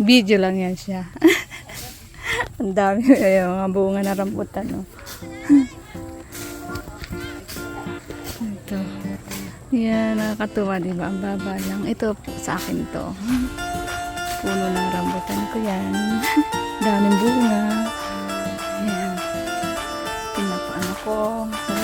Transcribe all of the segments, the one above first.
Video lang yan siya. Ang dami mga bunga na rambutan. No? Ito. Yan, nakakatuwa, di ba? Ang baba lang. Ito, sa akin to. Puno ng rambutan ko yan. Daming bunga. Yan. Pinapaano ko. Malinis.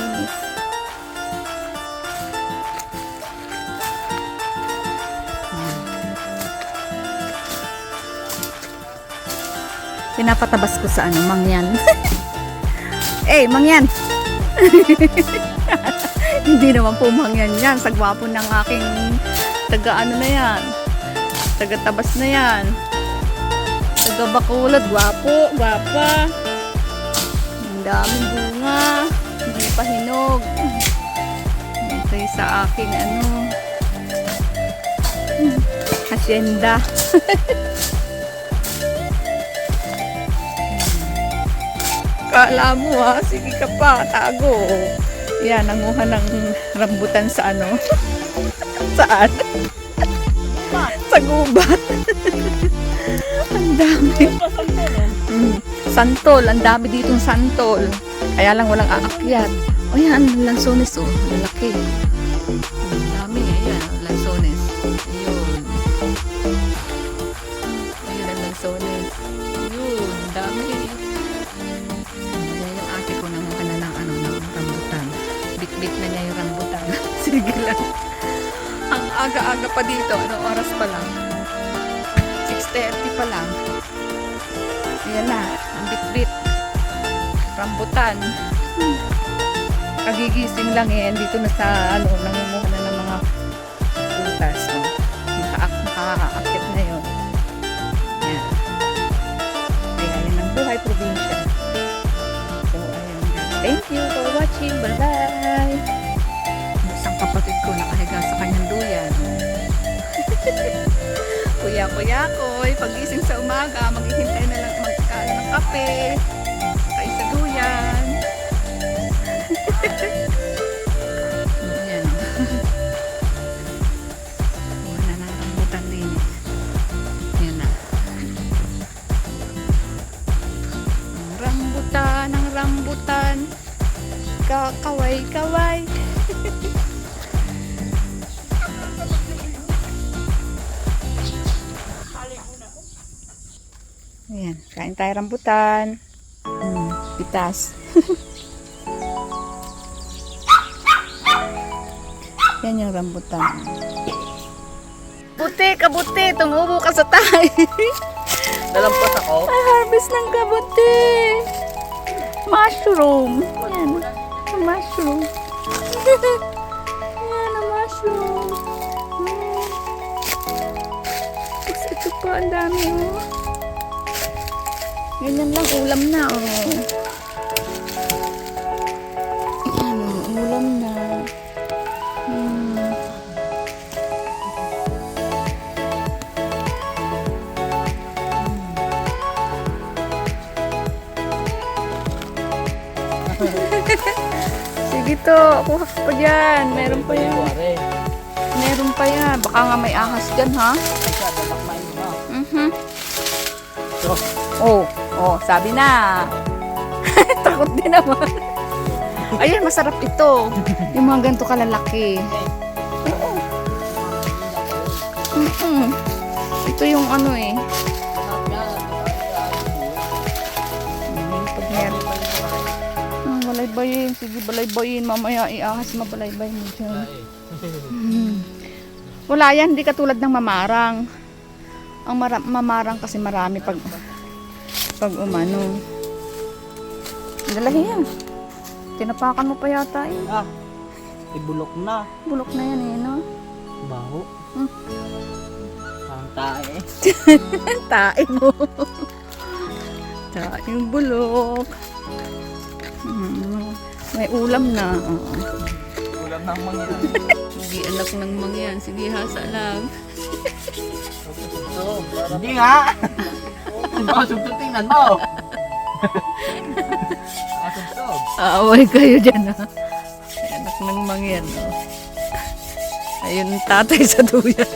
Pinapatabas ko sa ano, mangyan. eh, mangyan! Hindi naman po mangyan yan. Sa gwapo ng aking taga ano na yan. Taga tabas na yan. Taga bakulad. Gwapo, gwapa. Ang daming bunga. Hindi pa hinog. Ito sa aking ano. Hacienda. Kala mo ha, sige ka pa, tago. Yan, nanguha ng rambutan sa ano? Saan? sa gubat. ang dami. Mm, santol, ang dami ditong santol. Kaya lang walang aakyat. O yan, lansones oh, lalaki. Ang dami, ayan, lansones. Ayun. Lang. Ang aga-aga pa dito. Anong oras pa lang? 6.30 pa lang. Ayan na. Ang bit-bit. Rambutan. Hmm. Kagigising lang eh. Dito na sa ano, nangunguha na ng mga putas. Oh. Naka nakakaakit na yun. Yan. Kaya yan ang buhay probinsya. So, guys. Thank you for watching. Bye-bye! Isang kapatid ko nakahiga sa kanyang duyan. Kuya-kuya ko, pagising sa umaga, maghihintay na lang magkain ng kape. Kay sa duyan. Ayan. Kuha na ng rambutan din. na. Ang rambutan, ang rambutan. Kakaway-kaway. Ayan, kain tayo rambutan. Hmm, pitas. Yan yung rambutan. Buti, kabuti, tumubo ka sa tayo. Nalampas ako. Ay, harvest ng kabuti. Mushroom. Yan. Mushroom. Yan, ang mushroom. Hmm. Ito pa, ang dami, oh. Ganyan lang, ulam na, oh. Yan, oh, ulam na. Hmm. Sige to, kuha pa dyan. Meron pa yan. Meron pa yan. Baka nga may ahas dyan, ha? Mhm. So, Oh, oh, sabi na. Takot din naman. Ayun, masarap ito. Yung mga ganito kalalaki. Oo. Mhm. Ito yung ano eh. Mm, Pag meron. Ah, balaybayin. Sige, balaybayin. Mamaya iahas mabalaybay mo dyan. Hmm. Wala yan, hindi katulad ng mamarang. Ang mara- mamarang kasi marami pag pag umano. Dalahi yan. Tinapakan mo pa yata eh. Ah, ibulok na. Bulok na yan eh, no? Baho. Hmm. Ang tae. Tae mo. Tae yung bulok. Hmm. May ulam na. Oo. Ulam ng mga Sige, anak ng mangyan. Sige, hasa lang. Hindi nga. Baka sugtog tingnan mo. Baka sugtog. Aaway kayo dyan ha. Anak ng mangyan. Oh. Ayun tatay sa duyan.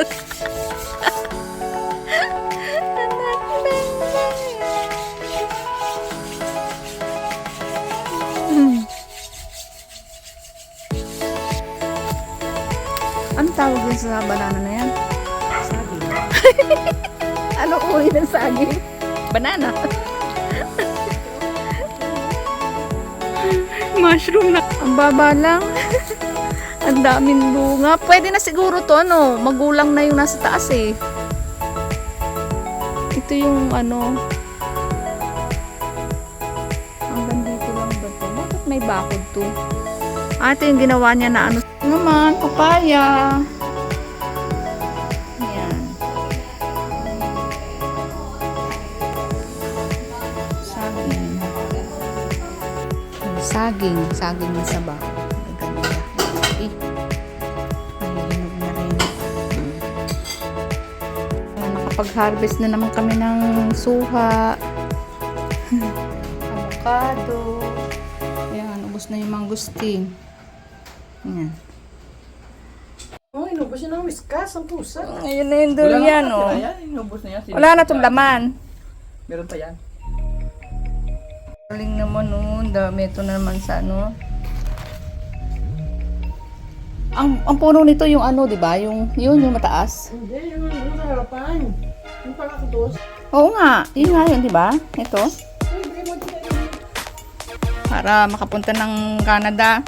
Anong tawag yun sa banana na yan? Sabi. Ano uri ng saging? Banana. Mushroom na. Ang baba lang. Ang daming bunga. Pwede na siguro to, no? Magulang na yung nasa taas eh. Ito yung ano. Hanggang dito lang ba to? Bakit may bakod to? Ah, ito yung ginawa niya na ano. Naman, papaya. Yan. Saging. Saging na saba. Laki. Eh. Nalilig na rin. Hmm. Ah, Nakapag-harvest na naman kami ng suha. Avocado. Ayan, ubos na yung mangustin. Ayan. Oh, inubos yun ng whiskas, ang pusa. Ngayon na yung durian, Wala oh. Wala na itong laman. Meron pa yan. Galing naman oh, dami ito na naman sa ano. Ang ang puno nito yung ano, 'di ba? Yung yun yung mataas. Hindi, yung yung sa harapan. Yung pakakutos. Oo nga, yun nga yun, 'di ba? Ito para makapunta ng Canada.